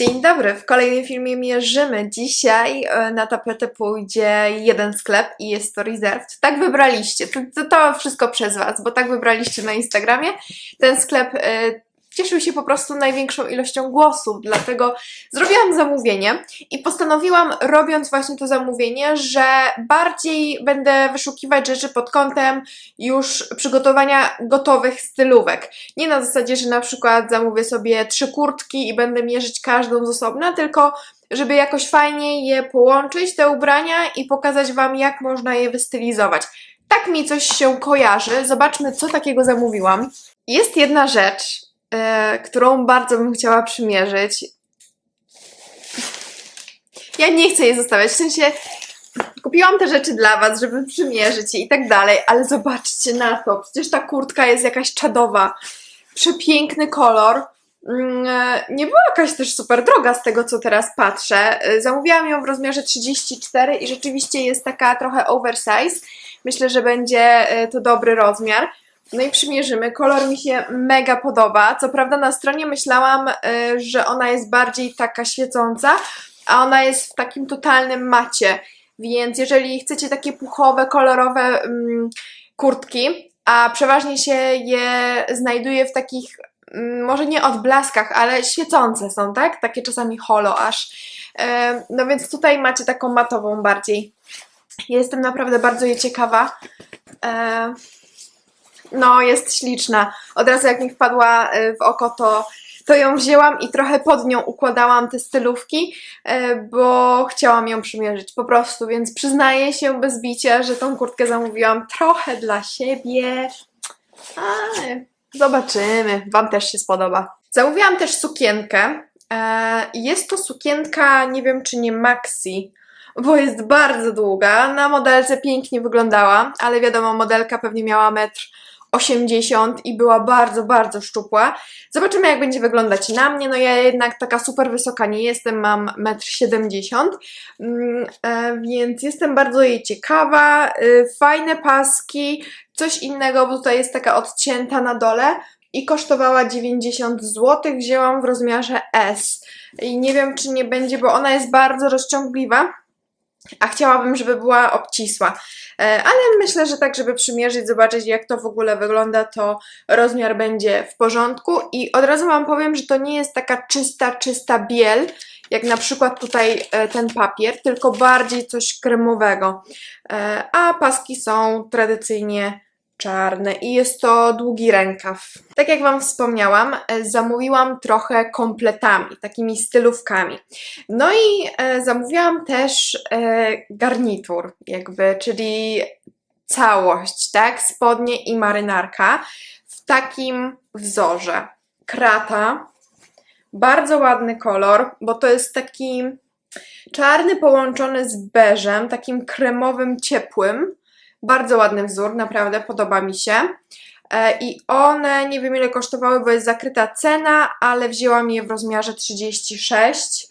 Dzień dobry, w kolejnym filmie mierzymy. Dzisiaj e, na tapetę pójdzie jeden sklep i jest to Reserved. Tak wybraliście, to, to, to wszystko przez Was, bo tak wybraliście na Instagramie. Ten sklep e, cieszył się po prostu największą ilością głosów, dlatego zrobiłam zamówienie i postanowiłam, robiąc właśnie to zamówienie, że bardziej będę wyszukiwać rzeczy pod kątem już przygotowania gotowych stylówek. Nie na zasadzie, że na przykład zamówię sobie trzy kurtki i będę mierzyć każdą z osobna, tylko żeby jakoś fajnie je połączyć, te ubrania i pokazać Wam, jak można je wystylizować. Tak mi coś się kojarzy. Zobaczmy, co takiego zamówiłam. Jest jedna rzecz, e, którą bardzo bym chciała przymierzyć. Ja nie chcę jej zostawiać, w sensie kupiłam te rzeczy dla Was, żeby przymierzyć je i tak dalej, ale zobaczcie na to, przecież ta kurtka jest jakaś czadowa. Przepiękny kolor. Mm, e, Nie była jakaś też super droga z tego, co teraz patrzę. E, Zamówiłam ją w rozmiarze 34 i rzeczywiście jest taka trochę oversize. Myślę, że będzie to dobry rozmiar. No i przymierzymy. Kolor mi się mega podoba. Co prawda na stronie myślałam, e, że ona jest bardziej taka świecąca, a ona jest w takim totalnym macie. Więc jeżeli chcecie takie puchowe, kolorowe mm, kurtki, a przeważnie się je znajduje w takich, mm, może nie odblaskach, ale świecące są, tak? Takie czasami holo aż. E, No więc tutaj macie taką matową bardziej. Jestem naprawdę bardzo jej ciekawa. E, No, jest śliczna. Od razu jak mi wpadła e, w oko, to, to ją wzięłam i trochę pod nią układałam te stylówki, e, bo chciałam ją przymierzyć po prostu, więc przyznaję się bez bicia, że tą kurtkę zamówiłam trochę dla siebie. Ale zobaczymy, Wam też się spodoba. Zamówiłam też sukienkę. E, Jest to sukienka, nie wiem czy nie maxi, bo jest bardzo długa. Na modelce pięknie wyglądała, ale wiadomo, modelka pewnie miała metr 80 i była bardzo, bardzo szczupła. Zobaczymy, jak będzie wyglądać na mnie. No ja jednak taka super wysoka nie jestem, mam 1,70 m, e, więc jestem bardzo jej ciekawa. Y, Fajne paski, coś innego, bo tutaj jest taka odcięta na dole i kosztowała 90 zł. Wzięłam w rozmiarze S. I nie wiem, czy nie będzie, bo ona jest bardzo rozciągliwa a chciałabym, żeby była obcisła. E, Ale myślę, że tak, żeby przymierzyć, zobaczyć jak to w ogóle wygląda, to rozmiar będzie w porządku. I od razu Wam powiem, że to nie jest taka czysta, czysta biel, jak na przykład tutaj e, ten papier, tylko bardziej coś kremowego. E, A paski są tradycyjnie czarne i jest to długi rękaw. Tak jak Wam wspomniałam, e, zamówiłam trochę kompletami, takimi stylówkami. No i e, zamówiłam też e, garnitur, jakby, czyli całość, tak? Spodnie i marynarka w takim wzorze. Krata, bardzo ładny kolor, bo to jest taki czarny połączony z beżem, takim kremowym, ciepłym. Bardzo ładny wzór, naprawdę podoba mi się. E, I one, nie wiem ile kosztowały, bo jest zakryta cena, ale wzięłam je w rozmiarze 36.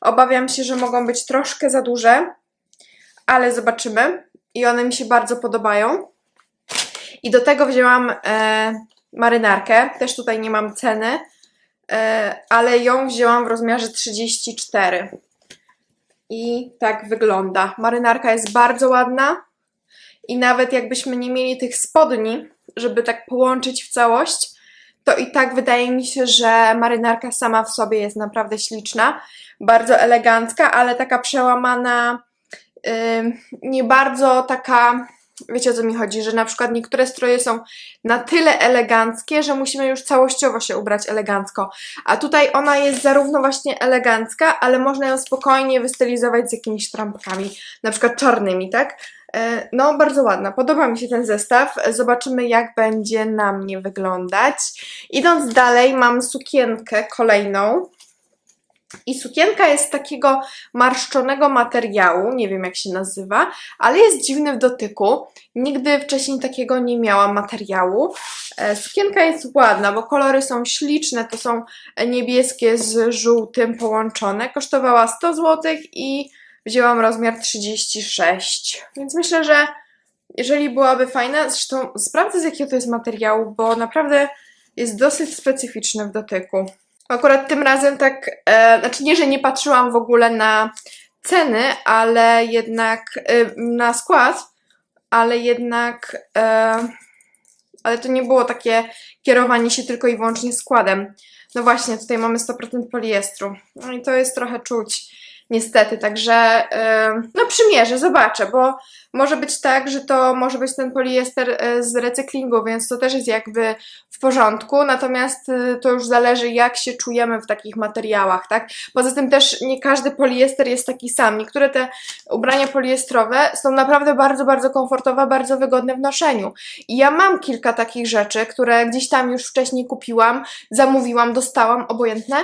Obawiam się, że mogą być troszkę za duże, ale zobaczymy. I one mi się bardzo podobają. I do tego wzięłam e, marynarkę, też tutaj nie mam ceny, e, ale ją wzięłam w rozmiarze 34. I tak wygląda. Marynarka jest bardzo ładna. I nawet jakbyśmy nie mieli tych spodni, żeby tak połączyć w całość, to i tak wydaje mi się, że marynarka sama w sobie jest naprawdę śliczna, bardzo elegancka, ale taka przełamana, nie bardzo taka, wiecie o co mi chodzi, że na przykład niektóre stroje są na tyle eleganckie, że musimy już całościowo się ubrać elegancko. A tutaj ona jest zarówno właśnie elegancka, ale można ją spokojnie wystylizować z jakimiś trampkami, na przykład czarnymi, tak? E, No, bardzo ładna. Podoba mi się ten zestaw. Zobaczymy, jak będzie na mnie wyglądać. Idąc dalej, mam sukienkę kolejną. I sukienka jest takiego marszczonego materiału, nie wiem jak się nazywa, ale jest dziwny w dotyku. Nigdy wcześniej takiego nie miałam materiału. E, Sukienka jest ładna, bo kolory są śliczne, to są niebieskie z żółtym połączone. Kosztowała 100 zł i wzięłam rozmiar 36. Więc myślę, że jeżeli byłaby fajna, zresztą sprawdzę z jakiego to jest materiału, bo naprawdę jest dosyć specyficzny w dotyku. Akurat tym razem tak, e, znaczy nie, że nie patrzyłam w ogóle na ceny, ale jednak e, na skład, ale jednak, e, ale to nie było takie kierowanie się tylko i wyłącznie składem. No właśnie, tutaj mamy 100% poliestru. No i to jest trochę czuć, niestety, także e, no przymierzę, zobaczę, bo może być tak, że to może być ten poliester e, z recyklingu, więc to też jest jakby w porządku, natomiast y, to już zależy jak się czujemy w takich materiałach, tak? Poza tym też nie każdy poliester jest taki sam. Niektóre te ubrania poliestrowe są naprawdę bardzo, bardzo komfortowe, bardzo wygodne w noszeniu. I ja mam kilka takich rzeczy, które gdzieś tam już wcześniej kupiłam, zamówiłam, dostałam, obojętne.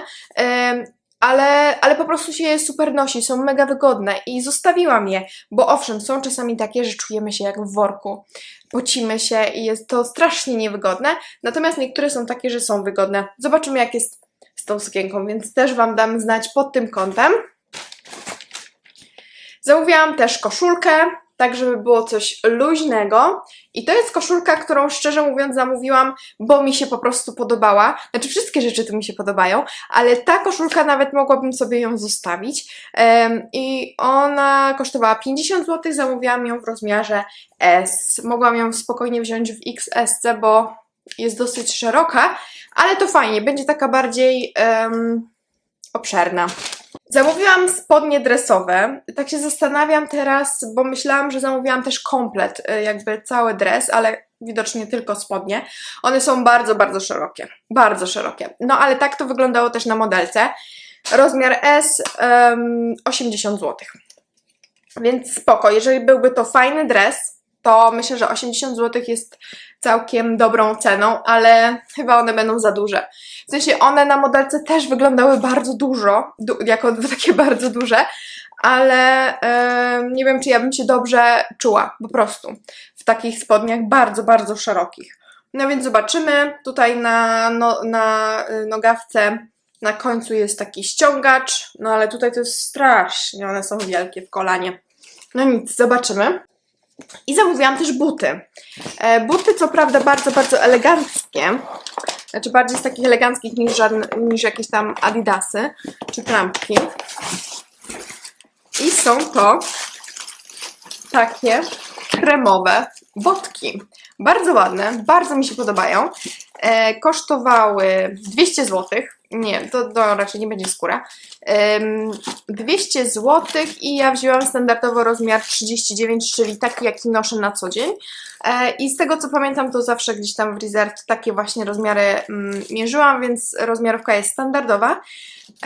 Ale, ale po prostu się je super nosi, są mega wygodne i zostawiłam je, bo owszem, są czasami takie, że czujemy się jak w worku, pocimy się i jest to strasznie niewygodne, natomiast niektóre są takie, że są wygodne. Zobaczymy jak jest z tą sukienką, więc też Wam dam znać pod tym kątem. Zamówiłam też koszulkę, tak żeby było coś luźnego. I to jest koszulka, którą szczerze mówiąc zamówiłam, bo mi się po prostu podobała. Znaczy wszystkie rzeczy tu mi się podobają, ale ta koszulka nawet mogłabym sobie ją zostawić. Em, I ona kosztowała 50 zł, zamówiłam ją w rozmiarze S. Mogłam ją spokojnie wziąć w XS, bo jest dosyć szeroka, ale to fajnie, będzie taka bardziej em, obszerna. Zamówiłam spodnie dresowe. Tak się zastanawiam teraz, bo myślałam, że zamówiłam też komplet, y, jakby cały dres, ale widocznie tylko spodnie. One są bardzo, bardzo szerokie. Bardzo szerokie. No ale tak to wyglądało też na modelce. Rozmiar S em, 80 zł. Więc spoko. Jeżeli byłby to fajny dres, to myślę, że 80 zł jest całkiem dobrą ceną, ale chyba one będą za duże. W sensie one na modelce też wyglądały bardzo dużo, du jako takie bardzo duże, ale em, nie wiem, czy ja bym się dobrze czuła po prostu w takich spodniach bardzo, bardzo szerokich. No więc zobaczymy. Tutaj na, no, na y, nogawce na końcu jest taki ściągacz, no ale tutaj to jest strasznie, one są wielkie w kolanie. No nic, zobaczymy. I zamówiłam też buty. E, buty co prawda bardzo, bardzo eleganckie. Znaczy bardziej z takich eleganckich niż, żadne, niż jakieś tam adidasy czy trampki. I są to takie kremowe botki. Bardzo ładne, bardzo mi się podobają. E, kosztowały 200 zł. Nie, to, to raczej nie będzie skóra. Em, 200 zł i ja wzięłam standardowo rozmiar 39, czyli taki jaki noszę na co dzień. E, I z tego co pamiętam, to zawsze gdzieś tam w Resort takie właśnie rozmiary mm, mierzyłam, więc rozmiarówka jest standardowa.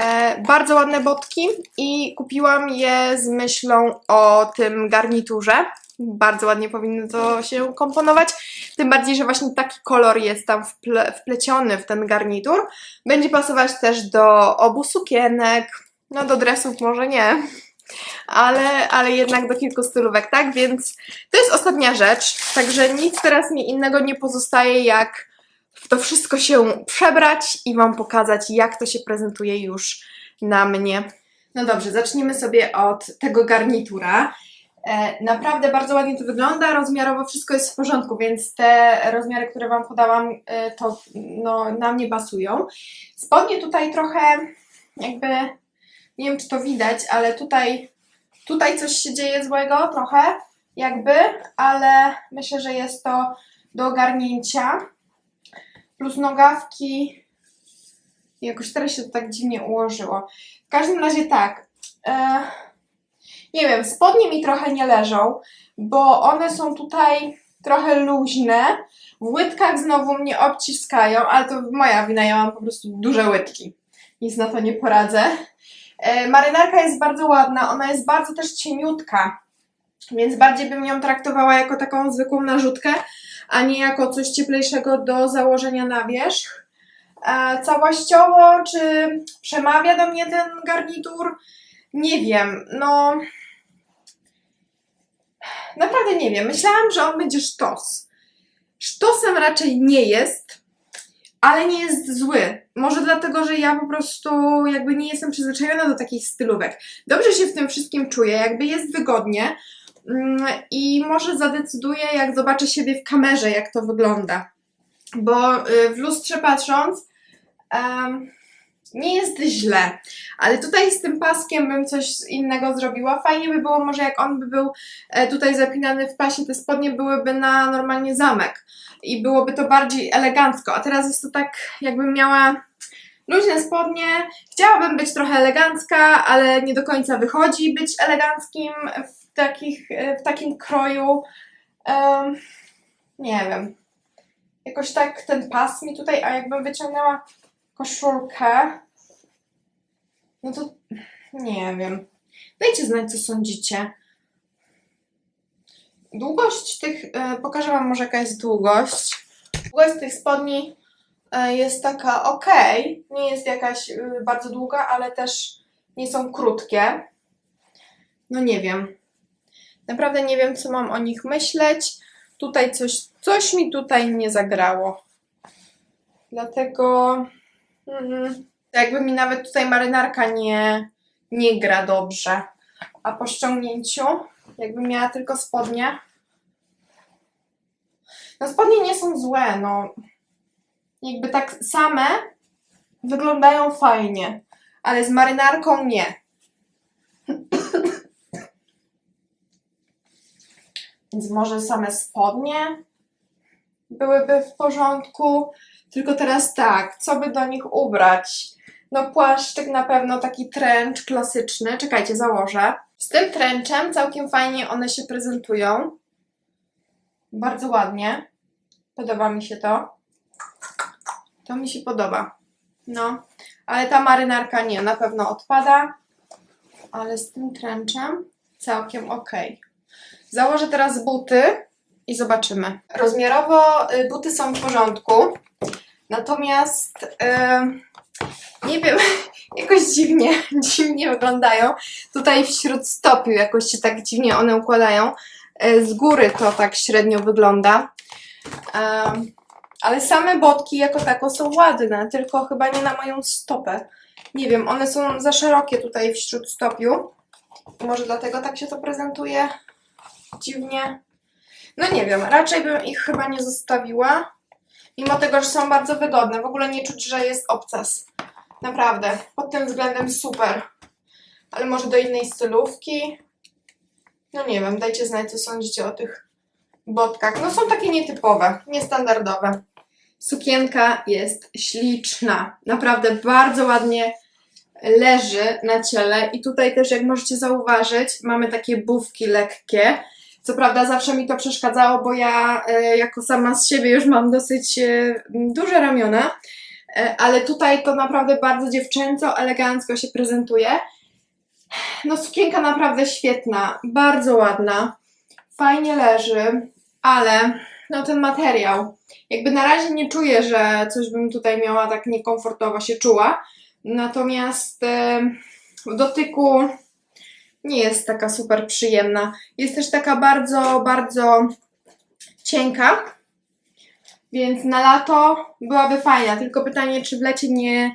E, bardzo ładne botki i kupiłam je z myślą o tym garniturze. Bardzo ładnie powinno to się komponować. Tym bardziej, że właśnie taki kolor jest tam wple, wpleciony w ten garnitur. Będzie pasować też do obu sukienek, no do dresów może nie, ale, ale jednak do kilku stylówek, tak? Więc to jest ostatnia rzecz, także nic teraz mi innego nie pozostaje, jak w to wszystko się przebrać i Wam pokazać, jak to się prezentuje już na mnie. No dobrze, zacznijmy sobie od tego garnitura. E, Naprawdę bardzo ładnie to wygląda, rozmiarowo wszystko jest w porządku, więc te rozmiary, które Wam podałam, e, to no, na mnie basują. Spodnie tutaj trochę jakby, nie wiem czy to widać, ale tutaj, tutaj coś się dzieje złego trochę, jakby, ale myślę, że jest to do ogarnięcia. Plus nogawki, jakoś teraz się to tak dziwnie ułożyło. W każdym razie tak, e, nie wiem, spodnie mi trochę nie leżą, bo one są tutaj trochę luźne. W łydkach znowu mnie obciskają, ale to moja wina, ja mam po prostu duże łydki. Nic na to nie poradzę. E, marynarka jest bardzo ładna, ona jest bardzo też cieniutka, więc bardziej bym ją traktowała jako taką zwykłą narzutkę, a nie jako coś cieplejszego do założenia na wierzch. Całościowo, czy przemawia do mnie ten garnitur? Nie wiem, no naprawdę nie wiem. Myślałam, że on będzie sztos. Sztosem raczej nie jest, ale nie jest zły. Może dlatego, że ja po prostu jakby nie jestem przyzwyczajona do takich stylówek. Dobrze się w tym wszystkim czuję, jakby jest wygodnie mm, i może zadecyduję, jak zobaczę siebie w kamerze, jak to wygląda. Bo y, w lustrze patrząc, em, nie jest źle, ale tutaj z tym paskiem bym coś innego zrobiła. Fajnie by było może jak on by był e, tutaj zapinany w pasie, te spodnie byłyby na normalnie zamek i byłoby to bardziej elegancko, a teraz jest to tak jakbym miała luźne spodnie. Chciałabym być trochę elegancka, ale nie do końca wychodzi być eleganckim w, takich, w takim kroju. Em, nie wiem. Jakoś tak ten pas mi tutaj, a jakbym wyciągnęła koszulkę, no to nie wiem. Dajcie znać, co sądzicie. Długość tych, e, pokażę Wam może jaka jest długość. Długość tych spodni e, jest taka ok, nie jest jakaś e, bardzo długa, ale też nie są krótkie. No nie wiem. Naprawdę nie wiem, co mam o nich myśleć. Tutaj coś, coś mi tutaj nie zagrało. Dlatego mm, jakby mi nawet tutaj marynarka nie, nie gra dobrze. A po ściągnięciu, jakbym miała tylko spodnie. No spodnie nie są złe, no. Jakby tak same wyglądają fajnie, ale z marynarką nie. Więc może same spodnie byłyby w porządku. Tylko teraz tak, co by do nich ubrać? No płaszczyk na pewno taki trench klasyczny. Czekajcie, założę. Z tym trenczem całkiem fajnie one się prezentują. Bardzo ładnie. Podoba mi się to. To mi się podoba. No, ale ta marynarka nie, na pewno odpada. Ale z tym trenczem całkiem ok. Założę teraz buty i zobaczymy. Rozmiarowo y, buty są w porządku. Natomiast y, nie wiem, jakoś dziwnie, dziwnie wyglądają. Tutaj w śródstopiu jakoś się tak dziwnie one układają. Y, Z góry to tak średnio wygląda. Em, ale same botki jako tako są ładne, tylko chyba nie na moją stopę. Nie wiem, one są za szerokie tutaj w śródstopiu. Może dlatego tak się to prezentuje dziwnie. No nie wiem, raczej bym ich chyba nie zostawiła. Mimo tego, że są bardzo wygodne. W ogóle nie czuć, że jest obcas. Naprawdę. Pod tym względem super. Ale może do innej stylówki? No nie wiem, dajcie znać, co sądzicie o tych botkach. No są takie nietypowe, niestandardowe. Sukienka jest śliczna. Naprawdę bardzo ładnie leży na ciele i tutaj też jak możecie zauważyć mamy takie bufki lekkie. Co prawda zawsze mi to przeszkadzało, bo ja e, jako sama z siebie już mam dosyć e, duże ramiona, e, ale tutaj to naprawdę bardzo dziewczęco, elegancko się prezentuje. No sukienka naprawdę świetna, bardzo ładna, fajnie leży, ale no ten materiał, jakby na razie nie czuję, że coś bym tutaj miała tak niekomfortowo się czuła, natomiast w dotyku nie jest taka super przyjemna. Jest też taka bardzo, bardzo cienka, więc na lato byłaby fajna. Tylko pytanie, czy w lecie nie,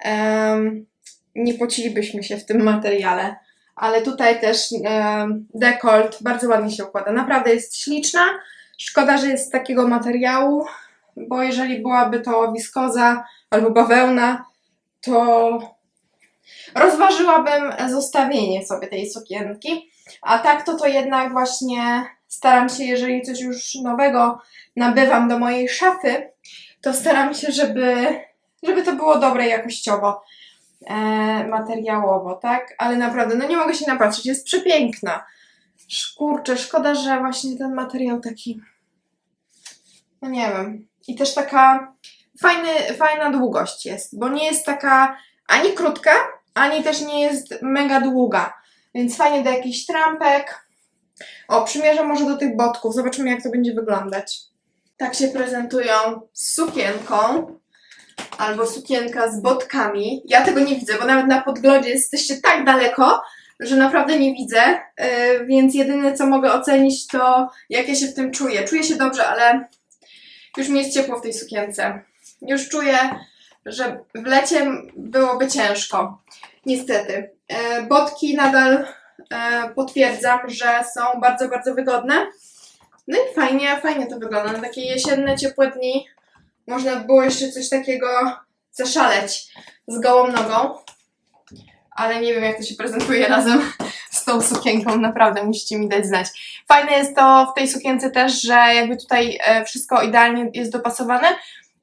em, nie pocilibyśmy się w tym materiale. Ale tutaj też em, dekolt bardzo ładnie się układa. Naprawdę jest śliczna. Szkoda, że jest z takiego materiału, bo jeżeli byłaby to wiskoza albo bawełna, to rozważyłabym zostawienie sobie tej sukienki. A tak to to jednak właśnie staram się, jeżeli coś już nowego nabywam do mojej szafy, to staram się, żeby, żeby to było dobre jakościowo, e, materiałowo, tak? Ale naprawdę, no nie mogę się napatrzeć, jest przepiękna. Kurczę, szkoda, że właśnie ten materiał taki, no nie wiem. I też taka fajny, fajna długość jest, bo nie jest taka ani krótka, ani też nie jest mega długa. Więc fajnie do jakichś trampek. O, przymierzę może do tych botków. Zobaczymy, jak to będzie wyglądać. Tak się prezentują z sukienką. Albo sukienka z botkami. Ja tego nie widzę, bo nawet na podglądzie jesteście tak daleko, że naprawdę nie widzę. Yy, więc jedyne, co mogę ocenić, to jak ja się w tym czuję. Czuję się dobrze, ale już mi jest ciepło w tej sukience. Już czuję, że w lecie byłoby ciężko. Niestety. E, Botki nadal e, potwierdzam, że są bardzo, bardzo wygodne. No i fajnie, fajnie to wygląda. Na takie jesienne, ciepłe dni można by było jeszcze coś takiego zaszaleć z gołą nogą. Ale nie wiem, jak to się prezentuje razem z tą sukienką. Naprawdę musicie mi dać znać. Fajne jest to w tej sukience też, że jakby tutaj e, wszystko idealnie jest dopasowane,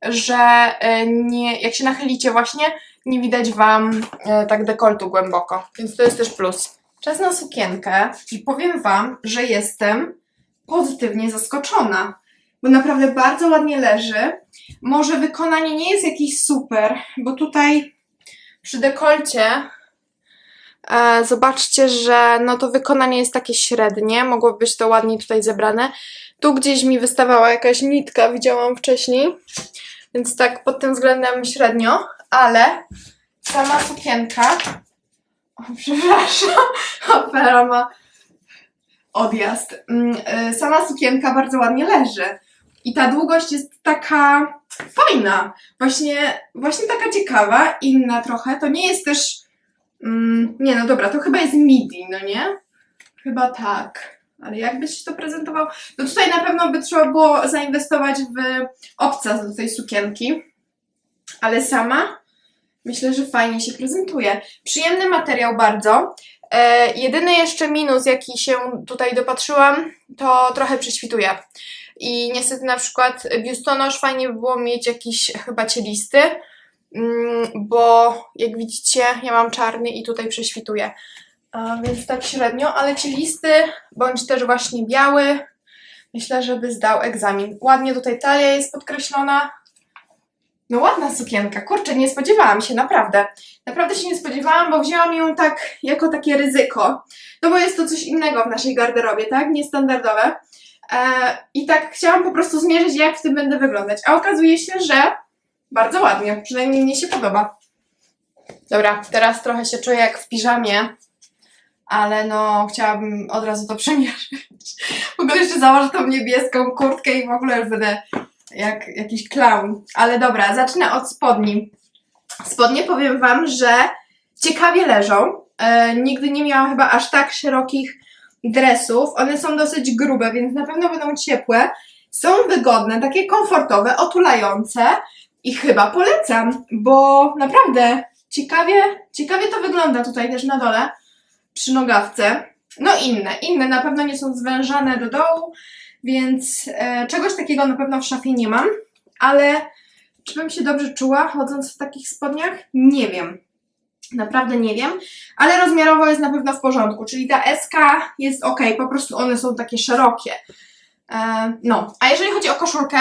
że e, nie, jak się nachylicie właśnie, nie widać Wam e, tak dekoltu głęboko. Więc to jest też plus. Czas na sukienkę i powiem Wam, że jestem pozytywnie zaskoczona, bo naprawdę bardzo ładnie leży. Może wykonanie nie jest jakieś super, bo tutaj przy dekolcie zobaczcie, że no to wykonanie jest takie średnie, mogło być to ładniej tutaj zebrane. Tu gdzieś mi wystawała jakaś nitka, widziałam wcześniej, więc tak pod tym względem średnio, ale sama sukienka. O, przepraszam, opera ma odjazd. Mm, y, Sama sukienka bardzo ładnie leży. I ta długość jest taka fajna. Właśnie, właśnie taka ciekawa, inna trochę. To nie jest też. Mm, nie, no dobra, to chyba jest midi, no nie? Chyba tak. Ale jakbyś to prezentował? No tutaj na pewno by trzeba było zainwestować w obcas do tej sukienki. Ale sama myślę, że fajnie się prezentuje. Przyjemny materiał bardzo. E, jedyny jeszcze minus, jaki się tutaj dopatrzyłam, to trochę prześwituje. I niestety na przykład biustonosz fajnie by było mieć jakiś chyba cielisty, bo jak widzicie ja mam czarny i tutaj prześwituje. Więc tak średnio, ale cielisty bądź też właśnie biały myślę, żeby zdał egzamin. Ładnie tutaj talia jest podkreślona. No ładna sukienka, kurczę, nie spodziewałam się, naprawdę. Naprawdę się nie spodziewałam, bo wzięłam ją tak jako takie ryzyko. No bo jest to coś innego w naszej garderobie, tak? Niestandardowe. E, I tak chciałam po prostu zmierzyć, jak w tym będę wyglądać. A okazuje się, że bardzo ładnie, przynajmniej mnie się podoba. Dobra, teraz trochę się czuję jak w piżamie, ale no chciałabym od razu to przemierzyć. W ogóle jeszcze założę tą niebieską kurtkę i w ogóle będę jak jakiś clown. Ale dobra, zacznę od spodni. Spodnie powiem Wam, że ciekawie leżą. E, nigdy nie miałam chyba aż tak szerokich dresów. One są dosyć grube, więc na pewno będą ciepłe. Są wygodne, takie komfortowe, otulające i chyba polecam, bo naprawdę ciekawie, ciekawie to wygląda tutaj też na dole przy nogawce. No inne, inne na pewno nie są zwężane do dołu, więc e, czegoś takiego na pewno w szafie nie mam, ale czy bym się dobrze czuła chodząc w takich spodniach? Nie wiem. Naprawdę nie wiem, ale rozmiarowo jest na pewno w porządku, czyli ta SK jest ok, po prostu one są takie szerokie. E, no, a jeżeli chodzi o koszulkę,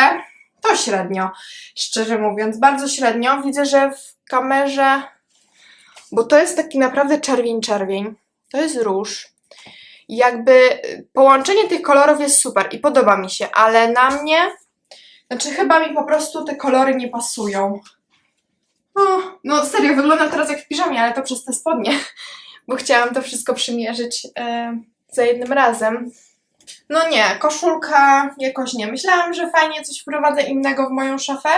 to średnio, szczerze mówiąc, bardzo średnio. Widzę, że w kamerze, bo to jest taki naprawdę czerwień-czerwień, to jest róż. Jakby y, połączenie tych kolorów jest super i podoba mi się, ale na mnie, znaczy chyba mi po prostu te kolory nie pasują. O, no serio, wygląda teraz jak w piżamie, ale to przez te spodnie, bo chciałam to wszystko przymierzyć e, za jednym razem. No nie, koszulka jakoś nie. Myślałam, że fajnie coś wprowadzę innego w moją szafę,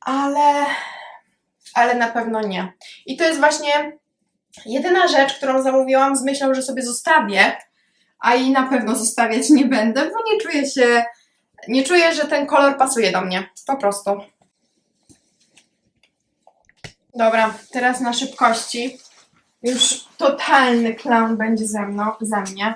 ale, ale na pewno nie. I to jest właśnie jedyna rzecz, którą zamówiłam z myślą, że sobie zostawię, a i na pewno zostawiać nie będę, bo nie czuję się, nie czuję, że ten kolor pasuje do mnie. Po prostu. Dobra, teraz na szybkości. Już totalny clown będzie ze mną, ze mnie.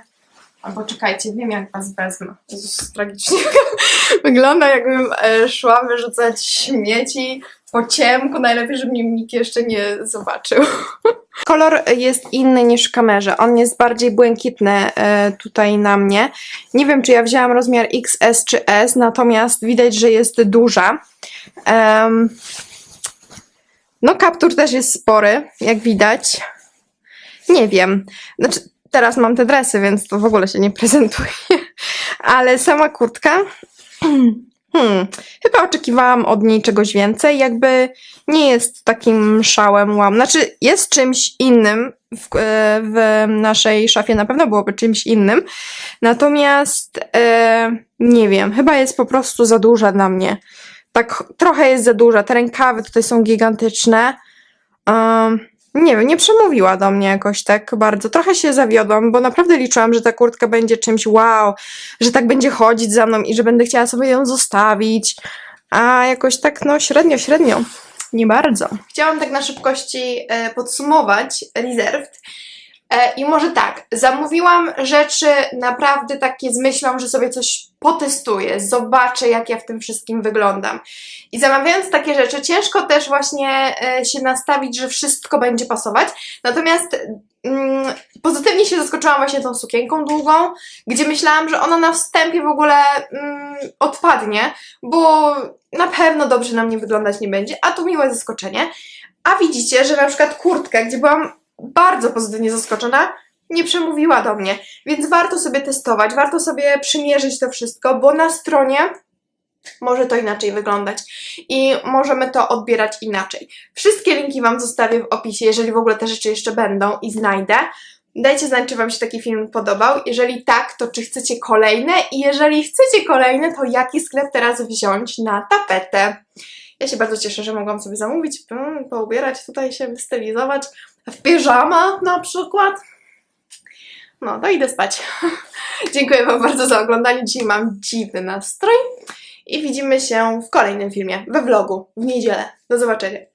Albo czekajcie, wiem jak was wezmę. Jezus, tragicznie wygląda jakbym e, szła wyrzucać śmieci po ciemku. Najlepiej, żeby mnie nikt jeszcze nie zobaczył. Kolor jest inny niż w kamerze. On jest bardziej błękitny e, tutaj na mnie. Nie wiem, czy ja wzięłam rozmiar XS czy S, natomiast widać, że jest duża. No, kaptur też jest spory, jak widać. Nie wiem. Znaczy, teraz mam te dresy, więc to w ogóle się nie prezentuje. Ale sama kurtka. Hmm, chyba oczekiwałam od niej czegoś więcej. Jakby nie jest takim szałem łam. Znaczy, jest czymś innym. W, e, w naszej szafie na pewno byłoby czymś innym. Natomiast e, nie wiem, chyba jest po prostu za duża dla mnie. Tak trochę jest za duża. Te rękawy tutaj są gigantyczne. Um, nie wiem, nie przemówiła do mnie jakoś tak bardzo. Trochę się zawiodłam, bo naprawdę liczyłam, że ta kurtka będzie czymś wow, że tak będzie chodzić za mną i że będę chciała sobie ją zostawić. A jakoś tak, no średnio, średnio. Nie bardzo. Chciałam tak na szybkości e, podsumować Reserved. E, I może tak, zamówiłam rzeczy naprawdę takie z myślą, że sobie coś potestuję, zobaczę jak ja w tym wszystkim wyglądam. I zamawiając takie rzeczy, ciężko też właśnie e, się nastawić, że wszystko będzie pasować. Natomiast mm, pozytywnie się zaskoczyłam właśnie tą sukienką długą, gdzie myślałam, że ona na wstępie w ogóle mm, odpadnie, bo na pewno dobrze na mnie wyglądać nie będzie, a tu miłe zaskoczenie. A widzicie, że na przykład kurtka, gdzie byłam bardzo pozytywnie zaskoczona, nie przemówiła do mnie. Więc warto sobie testować, warto sobie przymierzyć to wszystko, bo na stronie może to inaczej wyglądać i możemy to odbierać inaczej. Wszystkie linki Wam zostawię w opisie, jeżeli w ogóle te rzeczy jeszcze będą i znajdę. Dajcie znać, czy Wam się taki film podobał. Jeżeli tak, to czy chcecie kolejne? I jeżeli chcecie kolejne, to jaki sklep teraz wziąć na tapetę? Ja się bardzo cieszę, że mogłam sobie zamówić, mm, poubierać, tutaj się stylizować w piżama na przykład. No, to idę spać. Dziękuję Wam bardzo za oglądanie. Dzisiaj mam dziwny nastrój i widzimy się w kolejnym filmie, we vlogu, w niedzielę. Do zobaczenia.